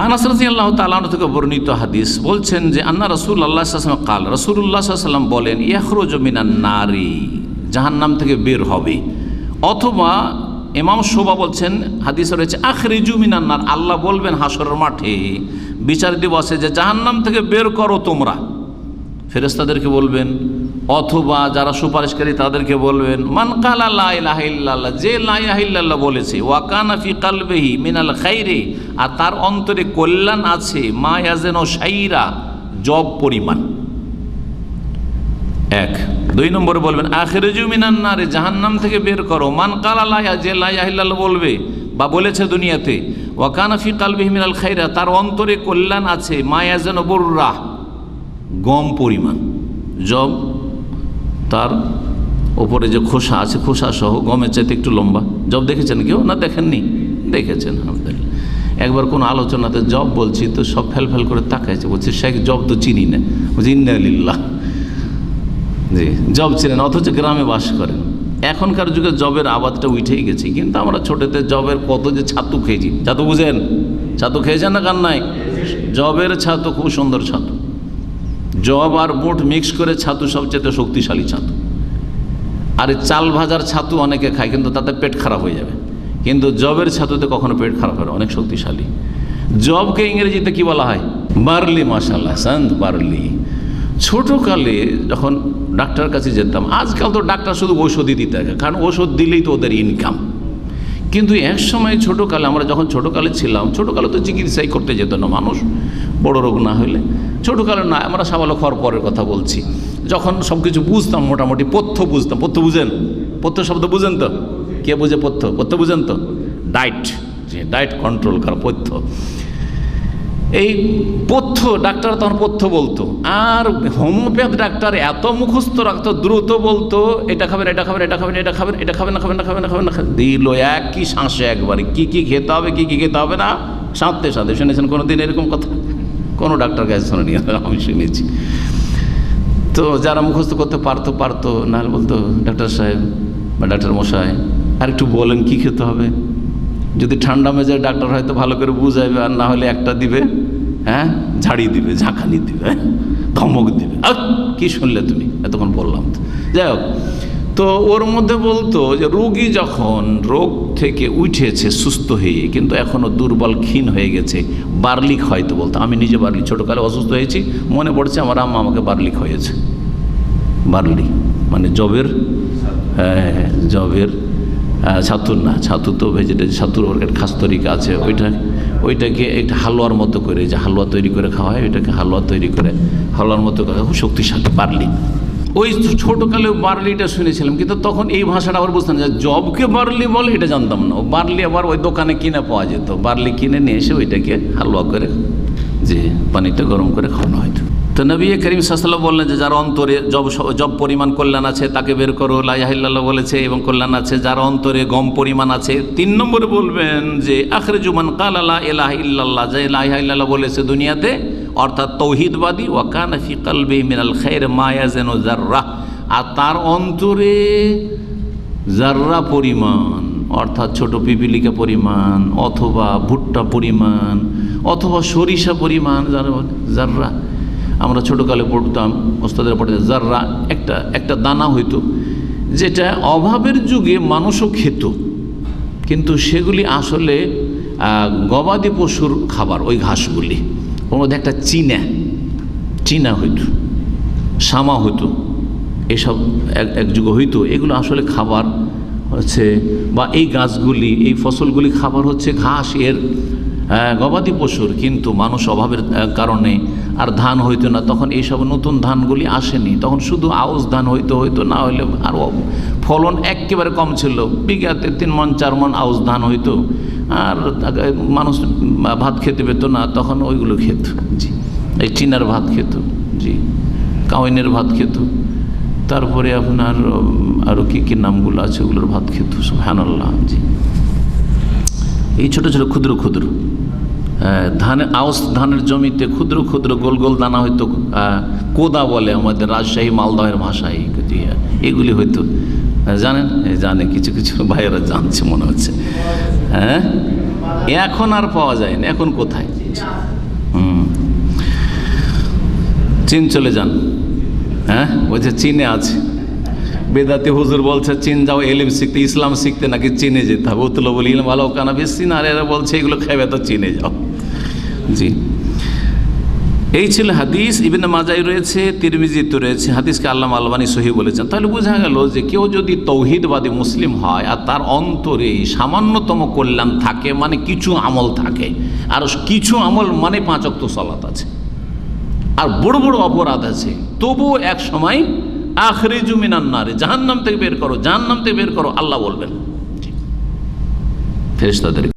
আনাস রাজি আল্লাহ তালান থেকে বর্ণিত হাদিস বলছেন যে, আন্না রসুল আল্লাহ সাল্লাম কাল রসুল্লাহ সাল্লাম বলেন, ইয়াখরুজ মিনান নারী জাহান্নাম থেকে বের হবে। অথবা ইমাম শোভা বলছেন, হাদিসে রয়েছে, আখরিজু মিনান্নার আল্লাহ বলবেন হাসরের মাঠে, বিচার দিবসে যে জাহান্নাম থেকে বের করো তোমরা। ফেরেস্তাদেরকে বলবেন, অথবা যারা সুপারিশকারী তাদেরকে বলবেন, মান কালা লাইল্লাহ যে লাইল্লাহ বলেছে ওয়াকানা ফি কালবেহি মিনাল খাইরে আর তার অন্তরে কল্যাণ আছে, মা ও সাইরা জব পরিমাণ। এক। দুই নম্বরে বলবেন আখের মিনান না রে জাহান্নাম থেকে বের করো। মান কালা লাইয়া যে লাইয়াহিল্লাহ বলবে বা বলেছে দুনিয়াতে ওয়াকানা ফি কালবিহি মিনাল খাইরা, তার অন্তরে কল্যাণ আছে মায়া যেন বর্রাহ গম পরিমাণ। জব, তার ওপরে যে খোসা আছে, খোসা সহ গমের চাইতে একটু লম্বা। জব দেখেছেন কেউ না দেখেননি? দেখেছেন, আলহামদুলিল্লাহ। একবার কোনো আলোচনাতে জব বলছি, তো সব ফেল ফেল করে তাকাইছে। বলছে, শেখ, জব তো চিনি না। বলছি ইন্দালিল্লাহ জি, জব ছিলেন অথচ গ্রামে বাস করেন। এখনকার যুগে জবের আবাদটা উঠেই গেছে, কিন্তু আমরা ছোটোতে জবের কত যে ছাতু খেয়েছি। ছাতু বুঝেন? ছাতু খেয়েছেন না কার নাই জবের ছাতু খুব সুন্দর ছাতু। জব আর বুট মিক্স করে ছাতু সবচেয়ে শক্তিশালী ছাতু। আর চাল ভাজার ছাতু অনেকে খায়, কিন্তু তাতে পেট খারাপ হয়ে যাবে। কিন্তু জবের ছাতুতে কখনো পেট খারাপ হয় অনেক শক্তিশালী। জবকে ইংরেজিতে কি বলা হয়? বার্লি মাসাল্লাহ সান্দ বার্লি। ছোটোকালে যখন ডাক্তার কাছে যেতাম, আজকাল তো ডাক্তার শুধু ওষুধই দিতে থাকে, কারণ ওষুধ দিলেই তো ওদের ইনকাম কিন্তু এক সময় ছোটোকালে, আমরা যখন ছোটোকালে ছিলাম, ছোটোকালে তো চিকিৎসাই করতে যেত না মানুষ, বড় রোগ না হলে। ছোটোকালে না, আমরা সাবালক হওয়ার পরের কথা বলছি। যখন সব কিছু বুঝতাম, মোটামুটি পথ্য বুঝতাম। পথ্য বুঝেন? পথ্য শব্দ বুঝেন তো? কে বুঝে পথ্য? পথ্য বুঝেন তো। ডায়েট যে ডায়েট কন্ট্রোল করা পথ্য। এই পথ্য, ডাক্তার তখন পথ্য বলতো। আর হোমিওপ্যাথ ডাক্তার এত মুখস্থ রাখতো, দ্রুত বলতো, এটা খাবেন এটা খাবেন এটা খাবেন এটা খাবেন এটা খাবেন, না খাবেন না খাবেন না খাবেন, না। দিল একই শ্বাসে একবারে, কি কি খেতে হবে, কি কি খেতে হবে না? সাঁততে সাঁতে শুনেছেন কোনো দিন এরকম কথা? কোনো ডাক্তার কাছে শোনেনি, আমি শুনেছি। তো যারা মুখস্থ করতে পারতো পারতো। নাহলে বলতো, ডাক্তার সাহেব বা ডাক্তার মশাই আর একটু বলেন কি খেতে হবে? যদি ঠান্ডা মেজাজ ডাক্তার হয়তো ভালো করে বুঝাইবে আর না হলে একটা দিবে হ্যাঁ? ঝাড়ি দিবে ঝাঁকানি দিবে? ধমক দিবে। কি শুনলে তুমি? এতক্ষণ বললাম তো। যাই হোক তো ওর মধ্যে বলতো যে রোগী যখন রোগ থেকে উঠেছে সুস্থ হয়ে কিন্তু এখনও দুর্বল ক্ষীণ হয়ে গেছে বার্লিক হয়তো বলতো। আমি নিজে বার্লি ছোটোকালে অসুস্থ হয়েছি মনে পড়ছে আমার আম্মা আমাকে বার্লিক হয়েছে। বার্লি মানে জবের হ্যাঁ হ্যাঁ, হ্যাঁ, জবের ছাতুর না ছাতু তো ভেজিটেবল ছাতুর ওর একটা খাস তরিকা আছে, ওইটা, ওইটাকে একটা হালুয়ার মতো করে যে হালুয়া তৈরি করে খাওয়া হয়, ওইটাকে হালুয়া তৈরি করে হালুয়ার মতো খুব শক্তিশালী, বার্লি। ওই ছোটোকালে বার্লিটা শুনেছিলাম, কিন্তু তখন এই ভাষাটা আবার বুঝতাম যে জবকে বার্লি বলে এটা জানতাম না। বার্লি আবার ওই দোকানে কিনে পাওয়া যেত, বার্লি কিনে নিয়ে এসে ওইটাকে হালুয়া করে, যে পানিটা গরম করে খাওয়ানো হয়তো। তো নবী করিম সাল্লাম বললেন যে যার অন্তরে জব জব পরিমাণ কল্যাণ আছে, তাকে বের করো লাইহিল্লাহ বলেছে, এবং কল্যাণ আছে। যার অন্তরে গম পরিমাণ আছে, তিন নম্বরে বলবেন যে আখরে জুমান কাল আল্লাহ এলাহ ইল্লাল্লাহ, যে লাইহিল্লাহ বলেছে দুনিয়াতে, অর্থাৎ তৌহিদবাদী ওয়াকান ফি কালবে মিনাল খের মায়া যেন জার্রাহ আর তার অন্তরে জাররা পরিমাণ, অর্থাৎ ছোট পিপিলিকা পরিমাণ, অথবা ভুট্টা পরিমাণ, অথবা সরিষা পরিমাণ জাররা আমরা ছোটোকালে পড়তাম, ওস্তাদের পড়ে জাররা একটা একটা দানা হইতো, যেটা অভাবের যুগে মানুষও খেত। কিন্তু সেগুলি আসলে গবাদি পশুর খাবার, ওই ঘাসগুলি। ওর মধ্যে একটা চিনা চিনা হইতো শামা হইতো, এসব এক এক যুগ হইতো। এগুলো আসলে খাবার হচ্ছে, বা এই গাছগুলি, এই ফসলগুলি খাবার হচ্ছে ঘাস এর গবাদি পশুর। কিন্তু মানুষ অভাবের কারণে আর ধান হইতো না, তখন এইসব নতুন ধানগুলি আসেনি। তখন শুধু আউশ ধান হইতো হইতো, না হলে আর ফলন একেবারে কম ছিল। বিঘাতে তিন মন, চার মন আউশ ধান হইতো। আর মানুষ ভাত খেতে পেতো না, তখন ওইগুলো খেত। জি, এই চিনার ভাত খেত, জি কাউনের ভাত খেত। তারপরে আপনার আরও কী কী নামগুলো আছে, ওগুলোর ভাত খেত হ্যানাল্লাহ জি। এই ছোটো ছোটো ক্ষুদ্র ক্ষুদ্র। ধানের আউস ধানের জমিতে ক্ষুদ্র ক্ষুদ্র গোল গোল দানা হয়তো কোদা বলে আমাদের রাজশাহী মালদহের ভাষায়, এগুলি হয়তো জানেন? জানে, কিছু কিছু ভাইয়েরা জানছে, মনে হচ্ছে। হ্যাঁ? এখন আর পাওয়া যায় না, এখন কোথায়? হুম। চীন চলে যান। হ্যাঁ? বলছে চীনে আছে। বেদাতি হুজুর বলছে, চীন যাও, এলিম শিখতে, ইসলাম শিখতে নাকি চীনে যেতে হবে? উতলো বলি ভালো কানা বেশি না আর এরা বলছে, এগুলো খাবে তো চীনে যাও। জি। এই ছিল হাদিস, ইবিন মাজাই রয়েছে, তিরমিজিতে রয়েছে, হাদিসকে আল্লাহ আলবানী সহি বলেছেন। তাহলে বোঝা গেল যে কেউ যদি তৌহিদবাদী মুসলিম হয় আর তার অন্তরে সামান্যতম কল্যাণ থাকে মানে কিছু আমল থাকে, আর কিছু আমল মানে পাঁচক্ত সলাত আছে, আর বড় বড় অপরাধ আছে তবুও এক সময় আখরি জুমিনান্নারে জাহান্নাম থেকে বের করো, জাহান্নাম থেকে বের করো, আল্লাহ বলবেন। ফেরেশতাদের